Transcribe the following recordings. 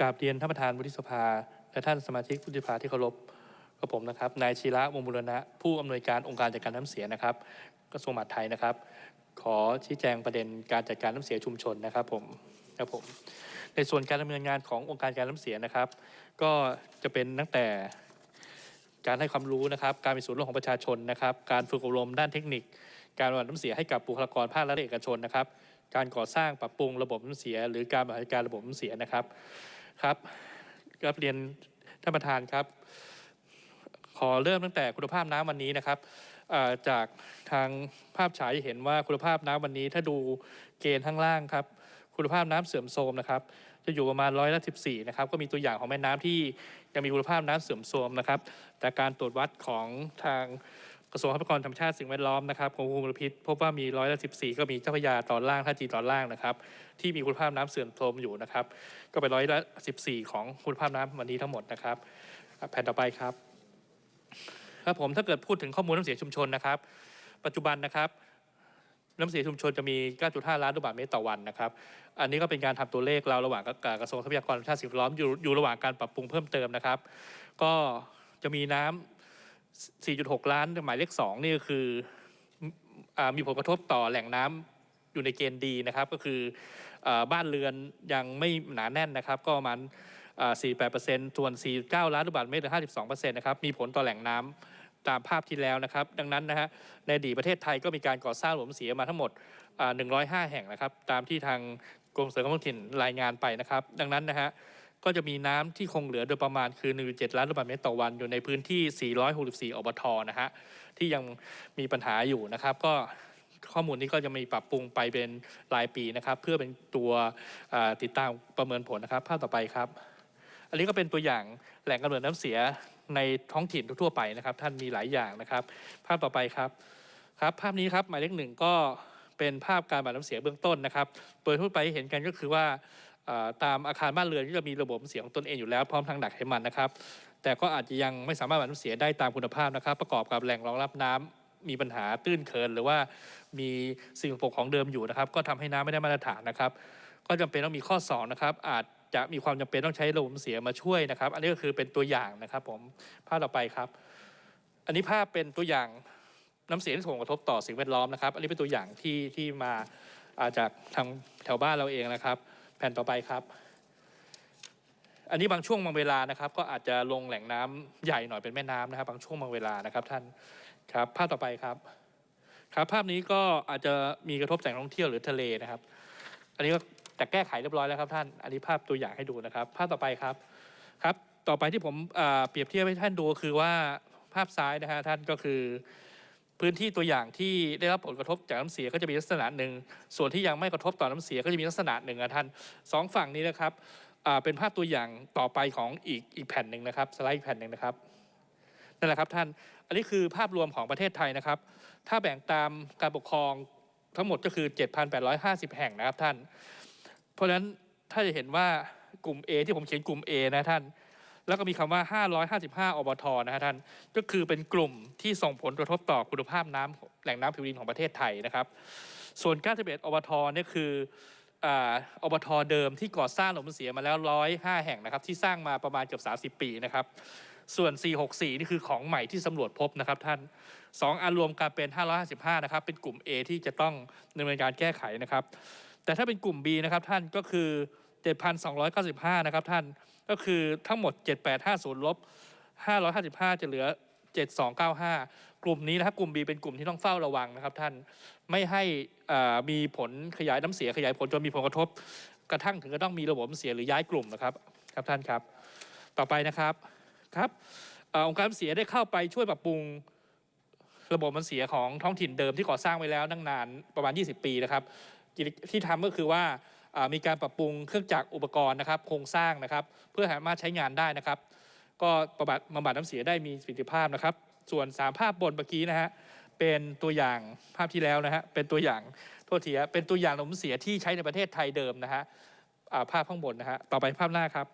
กราบเรียนท่านประธานวุฒิสภา และท่านสมาชิกวุฒิสภาที่เคารพกับผมนะครับนายชีระวงบุรณะ ผู้อำนวยการองค์การจัดการน้ำเสียนะครับกระทรวงมหาดไทยนะครับ ขอชี้แจงประเด็นการจัดการน้ำเสียชุมชนนะครับผมครับผมในส่วนการดำเนินงานขององค์การการน้ำเสียนะครับ ก็จะเป็นตั้งแต่การให้ความรู้นะครับ การมีส่วนร่วมของประชาชนนะครับ การฝึกอบรมด้านเทคนิค การบำบัดน้ำเสียให้กับบุคลากรภาครัฐและเอกชนนะครับ การก่อสร้างปรับปรุงระบบน้ำเสีย หรือการบริหารการระบบน้ำเสียนะครับ ครับกับเรียนท่านประธานครับ ขอเริ่มตั้งแต่คุณภาพน้ำวันนี้นะครับจากทางภาพฉายเห็นว่าคุณภาพน้ำวันนี้ถ้าดูเกณฑ์ข้างล่างครับ คุณภาพน้ำเสื่อมโทรมนะครับ จะอยู่ประมาณร้อยละสิบสี่นะครับ ก็มีตัวอย่างของแม่น้ำที่ยังมีคุณภาพน้ำเสื่อมโทรมนะครับ แต่การตรวจวัดของทาง กระทรวงทรัพยากรธรรมชาติสิ่งแวดล้อมนะครับของกรมมลพิษพบว่ามีร้อยละสิบสี่ก็มีเจ้าพระยาตอนล่างท่าจีตอนล่างนะครับ ที่มีคุณภาพน้ำเสื่อมโทรมอยู่นะครับ ก็เป็นร้อยละสิบสี่ของคุณภาพน้ำวันนี้ทั้งหมดนะครับ แผ่นต่อไปครับครับผมถ้าเกิดพูดถึงข้อมูลน้ำเสียชุมชนนะครับ ปัจจุบันนะครับน้ำเสียชุมชนจะมี 9.5 ล้านลูกบาศก์เมตรต่อวันนะครับ อันนี้ก็เป็นการทำตัวเลขเราระหว่างกับกระทรวงทรัพยากรธรรมชาติสิ่งแวดล้อมอยู่อยู่ระหว่างการปรับปรุงเพิ่มเติมนะครับ ก็จะมีน้ำ 4.6 ล้านหมายเลข2นี่ก็คืออมีผลกระทบต่อแหล่งน้ำอยู่ในเกณฑ์ดีนะครับ ก็คืออบ้านเรือนยังไม่หนาแน่นนะครับ ก็ประมาณ48%ส่วน 49 ล้านลูกบาศก์เมตรหรือ 52%นะครับ มีผลต่อแหล่งน้ำตามภาพที่แล้วนะครับ ดังนั้นนะฮะ ในอดีตประเทศไทยก็มีการก่อสร้างหลุมเสียมาทั้งหมด 105 แห่งนะครับ ตามที่ทางกรมเสริมท้องถิ่นรายงานไปนะครับ ดังนั้นนะฮะ ก็จะมีน้ำที่คงเหลือโดยประมาณคือ 1.7 ล้านลูกบาศก์เมตรต่อวันอยู่ในพื้นที่ 464 อบทนะฮะที่ยังมีปัญหาอยู่นะครับ ก็ข้อมูลนี้ก็จะมีปรับปรุงไปเป็นรายปีนะครับ เพื่อเป็นตัวติดตามประเมินผลนะครับภาพต่อไปครับ อันนี้ก็เป็นตัวอย่างแหล่งกำเนิดน้ำเสียในท้องถิ่นทั่วไปนะครับ ท่านมีหลายอย่างนะครับ ภาพต่อไปครับครับ ภาพนี้ครับหมายเลขหนึ่งก็เป็นภาพการบำบัดน้ำเสียเบื้องต้นนะครับ โดยทั่วไปเห็นกันก็คือว่า ตามอาคารบ้านเรือนก็จะมีระบบเสียของตนเองอยู่แล้วพร้อมทางดักไขมันนะครับ แต่ก็อาจจะยังไม่สามารถบำบัดน้ำเสียได้ตามคุณภาพนะครับ ประกอบกับแหล่งรองรับน้ำมีปัญหาตื้นเคินหรือว่ามีสิ่งปกของเดิมอยู่นะครับ ก็ทำให้น้ำไม่ได้มาตรฐานนะครับ ก็จำเป็นต้องมีข้อสองนะครับอาจจะมีความจำเป็นต้องใช้ระบบเสียมาช่วยนะครับ อันนี้ก็คือเป็นตัวอย่างนะครับผมภาพต่อไปครับ อันนี้ภาพเป็นตัวอย่างน้ำเสียที่ส่งกระทบต่อสิ่งแวดล้อมนะครับ อันนี้เป็นตัวอย่างที่ที่มาอาจากทางแถวบ้านเราเองนะครับ แผ่นต่อไปครับ อันนี้บางช่วงบางเวลานะครับ ก็อาจจะลงแหล่งน้ำใหญ่หน่อยเป็นแม่น้ำนะครับ บางช่วงบางเวลานะครับ ท่านครับ ภาพต่อไปครับ ครับ ภาพนี้ก็อาจจะมีกระทบแหล่งท่องเที่ยวหรือทะเลนะครับ อันนี้ก็แต่แก้ไขเรียบร้อยแล้วครับท่าน อันนี้ภาพตัวอย่างให้ดูนะครับ ภาพต่อไปครับครับ ต่อไปที่ผมเปรียบเทียบให้ท่านดูคือว่าภาพซ้ายนะฮะท่านก็คือ พื้นที่ตัวอย่างที่ได้รับผลกระทบจากน้ำเสียก็จะมีลักษณะหนึ่ง ส่วนที่ยังไม่กระทบต่อน้ำเสียก็จะมีลักษณะหนึ่งนะท่านสองฝั่งนี้นะครับเป็นภาพตัวอย่างต่อไปของอีกอีกแผ่นหนึ่งนะครับสไลด์อีกแผ่นหนึ่งนะครับนั่นแหละครับท่าน อันนี้คือภาพรวมของประเทศไทยนะครับ ถ้าแบ่งตามการปกครองทั้งหมดก็คือ 7,850 แห่งนะครับท่าน เพราะฉะนั้นถ้าจะเห็นว่ากลุ่ม A ที่ผมเขียนกลุ่ม A นะท่าน แล้วก็มีคำว่า 555 อบทนะฮะท่าน ก็คือเป็นกลุ่มที่ส่งผลกระทบต่อคุณภาพน้ำแหล่งน้ำผิวดินของประเทศไทยนะครับ ส่วน 91 อบทเนี่ยคือออบทเดิมที่ก่อสร้างหลุมเสียมาแล้ว 105 แห่งนะครับ ที่สร้างมาประมาณเกือบ30 ปีนะครับ ส่วน 464 นี่คือของใหม่ที่สำรวจพบนะครับท่าน 2อันรวมกันเป็น 555 นะครับ เป็นกลุ่ม A ที่จะต้องดำเนินการแก้ไขนะครับ แต่ถ้าเป็นกลุ่ม B นะครับท่านก็คือ 7,295 นะครับท่าน ก็คือทั้งหมด 7850 ลบ 555 จะเหลือ 7295 กลุ่มนี้นะครับกลุ่ม B เป็นกลุ่มที่ต้องเฝ้าระวังนะครับท่าน ไม่ให้มีผลขยายน้ำเสียขยายผลจนมีผลกระทบ กระทั่งถึงจะต้องมีระบบเสียหรือย้ายกลุ่มนะครับ ครับท่านครับ ต่อไปนะครับ ครับอองค์การเสียได้เข้าไปช่วยปรับปรุงระบบมันเสียของท้องถิ่นเดิมที่ก่อสร้างไว้แล้วตั้งนานประมาณ 20 ปีนะครับที่ทำก็คือว่า มีการปรับปรุงเครื่องจักรอุปกรณ์นะครับโครงสร้างนะครับ เพื่อสามารถใช้งานได้นะครับ ก็ประบัดบำบัดน้ำเสียได้มีประสิทธิภาพนะครับ ส่วนสามภาพบนเมื่อกี้นะฮะเป็นตัวอย่างภาพที่แล้วนะฮะเป็นตัวอย่างโทษทีเป็นตัวอย่างน้ำเสียที่ใช้ในประเทศไทยเดิมนะฮะภาพข้างบนนะฮะต่อไปภาพหน้าครับ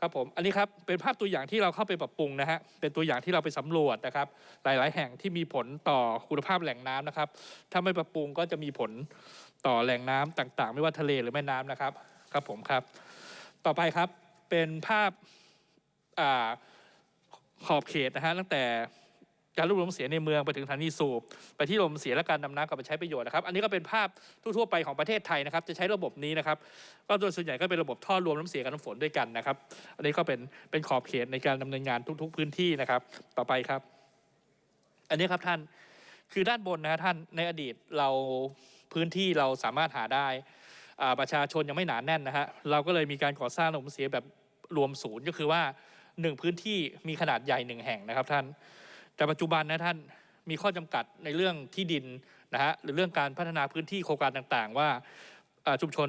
ครับผมอันนี้ครับเป็นภาพตัวอย่างที่เราเข้าไปปรับปรุงนะฮะเป็นตัวอย่างที่เราไปสำรวจนะครับ หลาย ๆ แห่งที่มีผลต่อคุณภาพแหล่งน้ำนะครับ ถ้าไม่ปรับปรุงก็จะมีผล ต่อแหล่งน้ำต่าง ๆ ไม่ว่าทะเลหรือแม่น้ำนะครับครับผมครับ ต่อไปครับเป็นภาพอาขอบเขตนะฮะตั้งแต่การรวบรวมเสียในเมืองไปถึงสถานีสูบไปที่ลมเสียและการดำน้ำกลับไปใช้ประโยชน์นะครับ อันนี้ก็เป็นภาพทั่วๆไปของประเทศไทยนะครับ จะใช้ระบบนี้นะครับ ก็โดยส่วนใหญ่ก็เป็นระบบท่อรวมน้ำเสียกับน้ำฝนด้วยกันนะครับ อันนี้ก็เป็นเป็นขอบเขตในการดำเนินงานทุก ๆ พื้นที่นะครับ ต่อไปครับ อันนี้ครับท่านคือด้านบนนะฮะท่านในอดีตเรา พื้นที่เราสามารถหาได้ประชาชนยังไม่หนาแน่นนะฮะเราก็เลยมีการก่อสร้างระบบเสียแบบรวมศูนย์ก็คือว่าหนึ่งพื้นที่มีขนาดใหญ่หนึ่งแห่งนะครับท่าน แต่ปัจจุบันนะท่านมีข้อจำกัดในเรื่องที่ดินนะฮะหรือเรื่องการพัฒนาพื้นที่โครงการต่างๆ ว่าชุมชน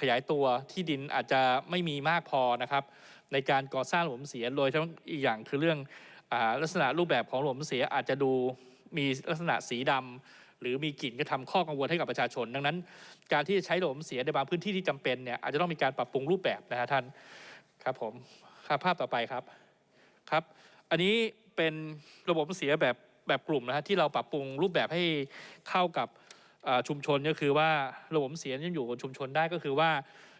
ขยายตัวที่ดินอาจจะไม่มีมากพอนะครับ ในการก่อสร้างหลุมเสียโดยทั้งอีกอย่างคือเรื่องอลักษณะรูปแบบของหลุมเสียอาจจะดูมีลักษณะสีดำ หรือมีกลิ่นก็ทำข้อกังวลให้กับประชาชน ดังนั้น การที่จะใช้หลุมเสียในบางพื้นที่ที่จำเป็นเนี่ยอาจจะต้องมีการปรับปรุงรูปแบบนะฮะท่านครับผมครับภาพต่อไปครับครับ อันนี้เป็นระบบเสียแบบแบบกลุ่มนะฮะที่เราปรับปรุงรูปแบบให้เข้ากับชุมชนก็คือว่าระบบเสียยังอยู่กับชุมชนได้ก็คือว่า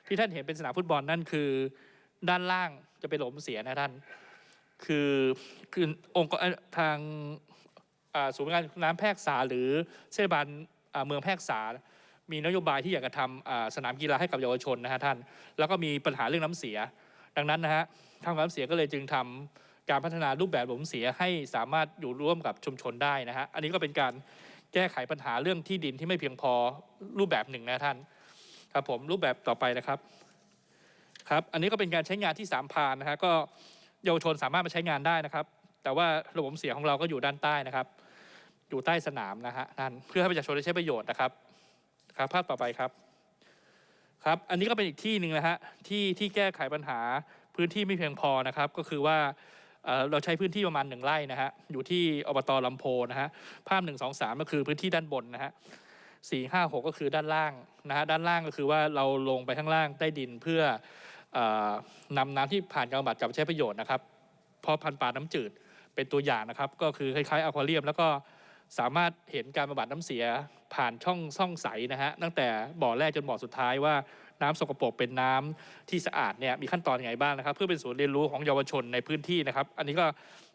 ที่ท่านเห็นเป็นสนามฟุตบอลนั่นคือ ด้านล่างจะเป็นระบบเสียนะท่าน คือคือองค์กรทาง ศูนย์งานน้ำแพรกษา หรือเทศบาลเมืองแพรกษา มีนโยบายที่อยากจะทำสนามกีฬาให้กับเยาวชนนะฮะท่าน แล้วก็มีปัญหาเรื่องน้ำเสีย ดังนั้นนะฮะทางน้ำเสียก็เลยจึงทำการพัฒนารูปแบบหลุมเสียให้สามารถอยู่ร่วมกับชุมชนได้นะฮะ อันนี้ก็เป็นการแก้ไขปัญหาเรื่องที่ดินที่ไม่เพียงพอรูปแบบหนึ่งนะท่าน ครับผมรูปแบบต่อไปนะครับ ครับ อันนี้ก็เป็นการใช้งานที่สามพานนะฮะก็เยาวชนสามารถมาใช้งานได้นะครับ แต่ว่าระบบเสียของเราก็อยู่ด้านใต้นะครับ อยู่ใต้สนามนะฮะนั่นเพื่อให้ประชาชนได้ใช้ประโยชน์นะครับครับภาพต่อไปครับครับ อันนี้ก็เป็นอีกที่หนึ่งนะฮะที่ที่แก้ไขปัญหาพื้นที่ไม่เพียงพอนะครับ ก็คือว่าเราใช้พื้นที่ประมาณหนึ่งไร่นะฮะอยู่ที่อบตลำโพนะฮะภาพหนึ่งสองสามก็คือพื้นที่ด้านบนนะฮะสี่ห้าหกก็คือด้านล่างนะฮะด้านล่างก็คือว่าเราลงไปข้างล่างใต้ดินเพื่ออนำน้ำที่ผ่านการบำบัดกลับใช้ประโยชน์นะครับเพราะพันธุ์ปลาน้ำจืดเป็นตัวอย่างนะครับ ก็คือคล้ายๆอควาเรียมแล้วก็ สามารถเห็นการบำบัดน้ำเสียผ่านช่องช่องใสนะฮะตั้งแต่บ่อแรกจนบ่อสุดท้ายว่าน้ำสกปรกเป็นน้ำที่สะอาดเนี่ยมีขั้นตอนยังไงบ้างนะครับ เพื่อเป็นศูนย์เรียนรู้ของเยาวชนในพื้นที่นะครับ อันนี้ก็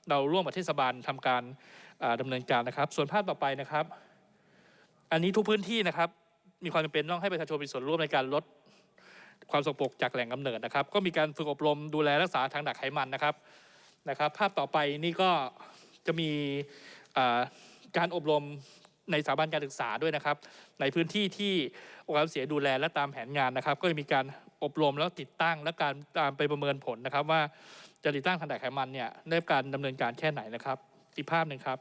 เราร่วมกับเทศบาลทำการอ่าดำเนินการนะครับ ส่วนภาพต่อไปนะครับ อันนี้ทุกพื้นที่นะครับ มีความจำเป็นต้องให้ประชาชนมีส่วนร่วมในการลดความสกปรกจากแหล่งกำเนิดนะครับ ก็มีการฝึกอบรมดูแลรักษาทางดักไขมันนะครับนะครับ ภาพต่อไปนี่ก็จะมี การอบรมในสถาบันการศึกษาด้วยนะครับ ในพื้นที่ที่องค์การเสียดูแลและตามแผนงานนะครับ ก็จะมีการอบรมแล้วติดตั้งและการตามไปประเมินผลนะครับ ว่าจะติดตั้งทางดักไขมันเนี่ยได้การดำเนินการแค่ไหนนะครับอีกภาพหนึ่งครับ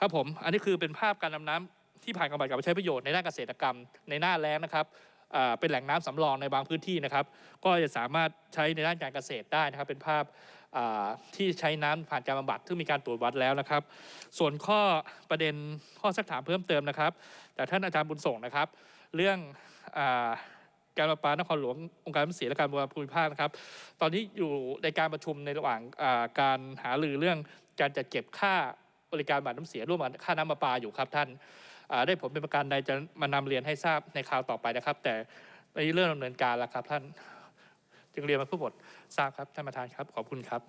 ครับผมอันนี้คือเป็นภาพการดำน้ำที่ผ่านการบำบัดกลับใช้ประโยชน์ในด้านเกษตรกรรม ในหน้าแล้งนะครับเป็นแหล่งน้ำสำรองในบางพื้นที่นะครับ ก็จะสามารถใช้ในด้านการเกษตรได้นะครับ เป็นภาพ ที่ใช้น้ำผ่านการบำบัดซึ่มีการตรวจวัดแล้วนะครับ ส่วนข้อประเด็นข้อสักถามเพิ่มเติมนะครับ แต่ท่านอาจารย์บุญส่งนะครับ เรื่องอการประปานครหลวงองค์การน้ำเสียและการบริหารภูมิภาคนะครับ ตอนนี้อยู่ในการประชุมในระหว่างการหารือเรื่องการจัดเก็บค่าบริการบำบัดน้ำเสียร่วมกับค่าน้ำประปาอยู่ครับท่านได้ผลเป็นประการใดจะมานำเรียนให้ทราบในคราวต่อไปนะครับ แต่ในเรื่องดำเนินการแล้วครับท่าน จึงเรียนมาผู้บททราบครับท่านประธานครับขอบคุณครับ